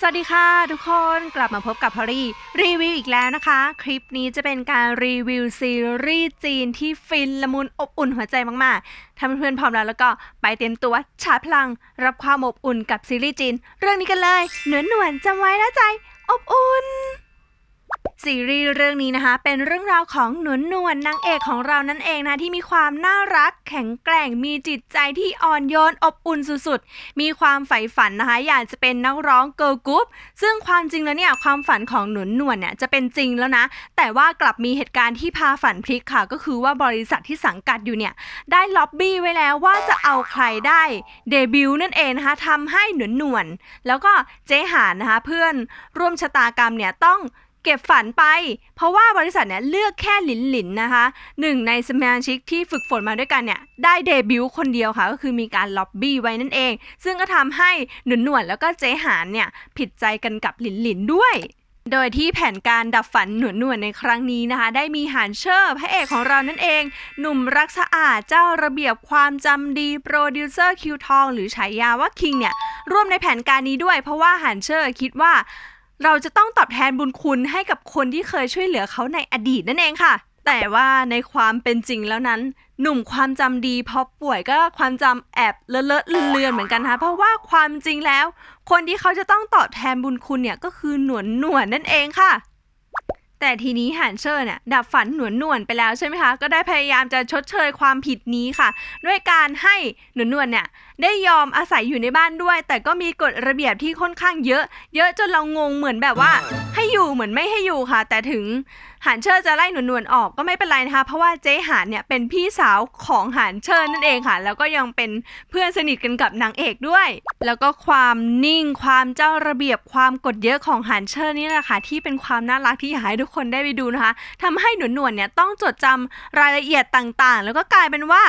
สวัสดีค่ะทุกคนกลับมาพบกับพอรี่รีวิวอีกแล้วนะคะ คลิปนี้จะเป็นการรีวิวซีรีส์จีนที่ฟินละมุนอบอุ่นหัวใจมากๆถ้าเพื่อนๆพร้อมแล้วแล้วก็ไปเตรียมตัวชาร์จพลัง รับความอบอุ่นกับซีรีส์จีน เรื่องนี้กันเลย เหนือนหนวนจำไว้นะใจ อบอุ่น ซีรีส์เรื่องนี้นะคะ เป็นเรื่องราวของหนวนนวลนางเอกของเรานั่นเองนะที่มีความน่ารัก แข็งแกร่งมีจิตใจที่อ่อนโยนอบอุ่นสุดๆ มีความใฝ่ฝันนะคะ อยากจะเป็นนักร้องเกิร์ลกรุ๊ปซึ่งความจริงแล้วเนี่ยความฝันของหนวนนวลเนี่ยจะเป็นจริงแล้วนะ แต่ว่ากลับมีเหตุการณ์ที่พาฝันพลิกค่ะ ก็คือว่าบริษัทที่สังกัดอยู่เนี่ยได้ล็อบบี้ไว้แล้วว่าจะเอาใครได้เดบิวต์นั่นเองนะคะทำให้หนวนนวลแล้วก็เจ๊หานนะคะเพื่อนร่วมชะตากรรมเนี่ยต้อง เก็บฝันไป เพราะว่าบริษัทเนี่ยเลือกแค่หลินหลินนะคะหนึ่งในสมาชิกที่ฝึกฝนมาด้วยกันเนี่ยได้เดบิวต์คนเดียวค่ะ ก็คือมีการล็อบบี้ไว้นั่นเอง ซึ่งก็ทำให้หนุนหนวดแล้วก็เจ๊หานเนี่ยผิดใจกันกับหลินหลินด้วยโดยที่แผนการดับฝันหนวดหนวดในครั้งนี้นะคะ ได้มีหานเชอร์พระเอกของเรานั่นเอง หนุ่มรักสะอาดเจ้าระเบียบความจำดีโปรดิวเซอร์คิวทองหรือฉายาว่าคิงเนี่ยร่วมในแผนการนี้ด้วยเพราะว่าหานเชอร์คิดว่า เราจะต้องตอบแทนบุญคุณให้กับคนที่เคยช่วยเหลือเขาในอดีตนั่นเองค่ะ แต่ว่าในความเป็นจริงแล้วนั้น หนุ่มความจำดีพอป่วยก็ความจำแอบเลอะเลอะเลือนเหมือนกันนะคะเพราะว่าความจริงแล้ว คนที่เขาจะต้องตอบแทนบุญคุณเนี่ยก็คือหนวนหนวนนั่นเองค่ะ แต่ทีนี้หานเชอร์เนี่ยดับฝันหนวนหนวนไปแล้วใช่ไหมคะ ก็ได้พยายามจะชดเชยความผิดนี้ค่ะ ด้วยการให้หนวนหนวนเนี่ย ได้ยอมอาศัยอยู่ในบ้านด้วย แต่ก็มีกฎระเบียบที่ค่อนข้างเยอะ เยอะจนเรางงเหมือนแบบว่า ให้อยู่เหมือนไม่ให้อยู่ค่ะ แต่ถึงหานเชอร์จะไล่หนวนหนวนออกก็ไม่เป็นไรนะคะ เพราะว่าเจ๊หานเนี่ยเป็นพี่สาวของหานเชอร์นั่นเองค่ะ แล้วก็ยังเป็นเพื่อนสนิทกันกับนางเอกด้วย แล้วก็ความนิ่งความเจ้าระเบียบความกฎเยอะของหานเชอร์นี่แหละค่ะ ที่เป็นความน่ารักที่อยากให้ทุกคนได้ไปดูนะคะทำให้หนวนหนวนเนี่ยต้องจดจำรายละเอียดต่างๆ แล้วก็กลายเป็นว่า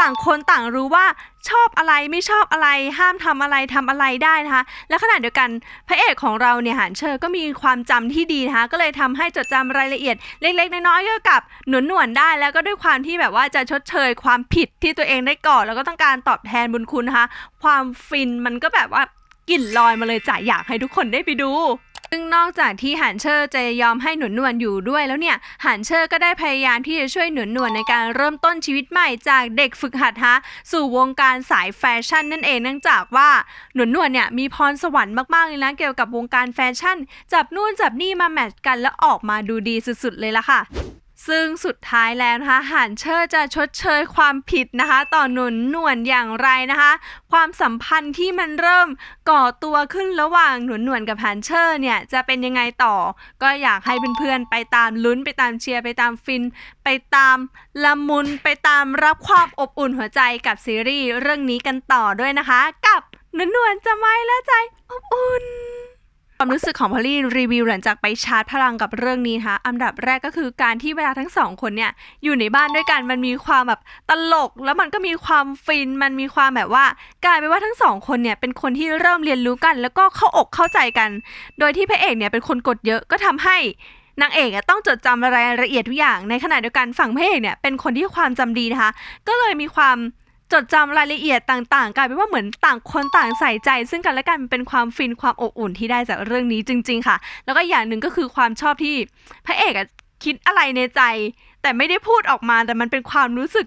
ต่างคนต่างรู้ว่าชอบอะไรไม่ชอบอะไร ห้ามทำอะไรทำอะไรได้นะคะ และขณะเดียวกันพระเอกของเราเนี่ยหานเชอร์ก็มีความจำที่ดีนะคะก็เลยทำให้จดจำรายละเอียดเล็กๆน้อยๆเกี่ยวกับหนวนหนวนได้ แล้วก็ด้วยความที่แบบว่าจะชดเชยความผิดที่ตัวเองได้ก่อนแล้วก็ต้องการตอบแทนบุญคุณนะคะ ความฟินมันก็แบบว่ากลิ่นลอยมาเลยจ้ะอยากให้ทุกคนได้ไปดู ซึ่งนอกจากที่หันเชอร์จะยอมให้หนุนนวลอยู่ด้วยแล้วเนี่ยหันเชอร์ก็ได้พยายามที่จะช่วยหนุนนวลในการเริ่มต้นชีวิตใหม่จากเด็กฝึกหัดฮะสู่วงการสายแฟชั่นนั่นเองเนื่องจากว่าหนุนนวลเนี่ยมีพรสวรรค์มากๆเลยนะเกี่ยวกับวงการแฟชั่น จับนู่นจับนี่มาแมทช์กันแล้วออกมาดูดีสุดๆเลยละค่ะ ซึ่งสุดท้ายแล้วนะคะหานเชอร์จะชดเชยความผิดนะคะ ต่อหนุนหนวลอย่างไรนะคะ ความสัมพันธ์ที่มันเริ่มก่อตัวขึ้นระหว่างหนุนหนวลกับหานเชอร์เนี่ยจะเป็นยังไงต่อ ก็อยากให้เพื่อนๆไปตามลุ้นไปตามเชียร์ไปตามฟิน ไปตามละมุนไปตามรับความอบอุ่นหัวใจกับซีรีส์เรื่องนี้กันต่อด้วยนะคะ กับหนุนหนวลจะไม่ละใจอบอุ่น ความรู้สึกของพอลลี่รีวิวหลังจากไปชาร์จพลังกับเรื่องนี้นะคะอันดับแรกก็คือการที่เวลาทั้งสองคนเนี่ยอยู่ในบ้านด้วยกันมันมีความแบบตลก แล้วมันก็มีความฟิน มันมีความแบบว่ากลายเป็นว่าทั้งสองคนเนี่ยเป็นคนที่เริ่มเรียนรู้กัน แล้วก็เข้าอกเข้าใจกัน โดยที่พระเอกเนี่ยเป็นคนกดเยอะก็ทำให้นางเอกต้องจดจำรายละเอียดทุกอย่าง ในขณะเดียวกันฝั่งพระเอกเนี่ยเป็นคนที่ความจำดีนะคะ ก็เลยมีความ จดจำรายละเอียดต่างๆกลายเป็นว่าเหมือนต่างคนต่างใส่ใจ ซึ่งกันและกันเป็นความฟินความอบอุ่นที่ได้จากเรื่องนี้จริง ๆ ค่ะ แล้วก็อย่างหนึ่งก็คือความชอบที่พระเอกอะคิดอะไรในใจ แต่ไม่ได้พูดออกมาแต่มันเป็นความรู้สึก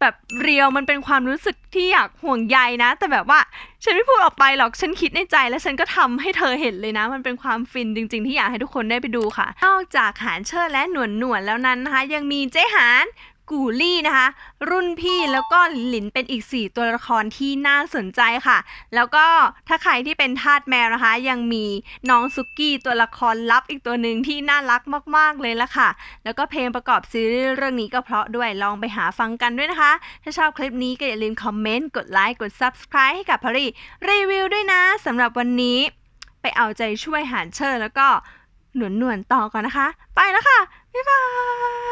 แบบเรียวมันเป็นความรู้สึกที่อยากห่วงใยนะ แต่แบบว่าฉันไม่พูดออกไปหรอกฉันคิดในใจ แล้วฉันก็ทำให้เธอเห็นเลยนะ มันเป็นความฟินจริง ๆ ที่อยากให้ทุกคนได้ไปดูค่ะ นอกจากหานเชิดและหนวลหนวลๆแล้วนั้นนะคะ ยังมีเจ๊หาน กูลี่นะคะ รุ่นพี่แล้วก็หลินเป็นอีก 4 ตัวละครที่น่าสนใจค่ะ แล้วก็ถ้าใครที่เป็นทาสแมวนะคะ ยังมีน้องซุกี้ตัวละครลับอีกตัวหนึ่งที่น่ารักมาก ๆ เลยละค่ะ แล้วก็เพลงประกอบซีรีส์เรื่องนี้ก็เพราะด้วยลองไปหาฟังกันด้วยนะคะ ถ้าชอบคลิปนี้ก็อย่าลืมคอมเมนต์กดไลค์กด Subscribe ให้กับพอรี่รีวิวด้วยนะสำหรับวันนี้ ไปเอาใจช่วยหานเชอร์ แล้วก็หนวลหนวลๆต่อก่อนนะคะ ไปแล้วค่ะบ๊ายบาย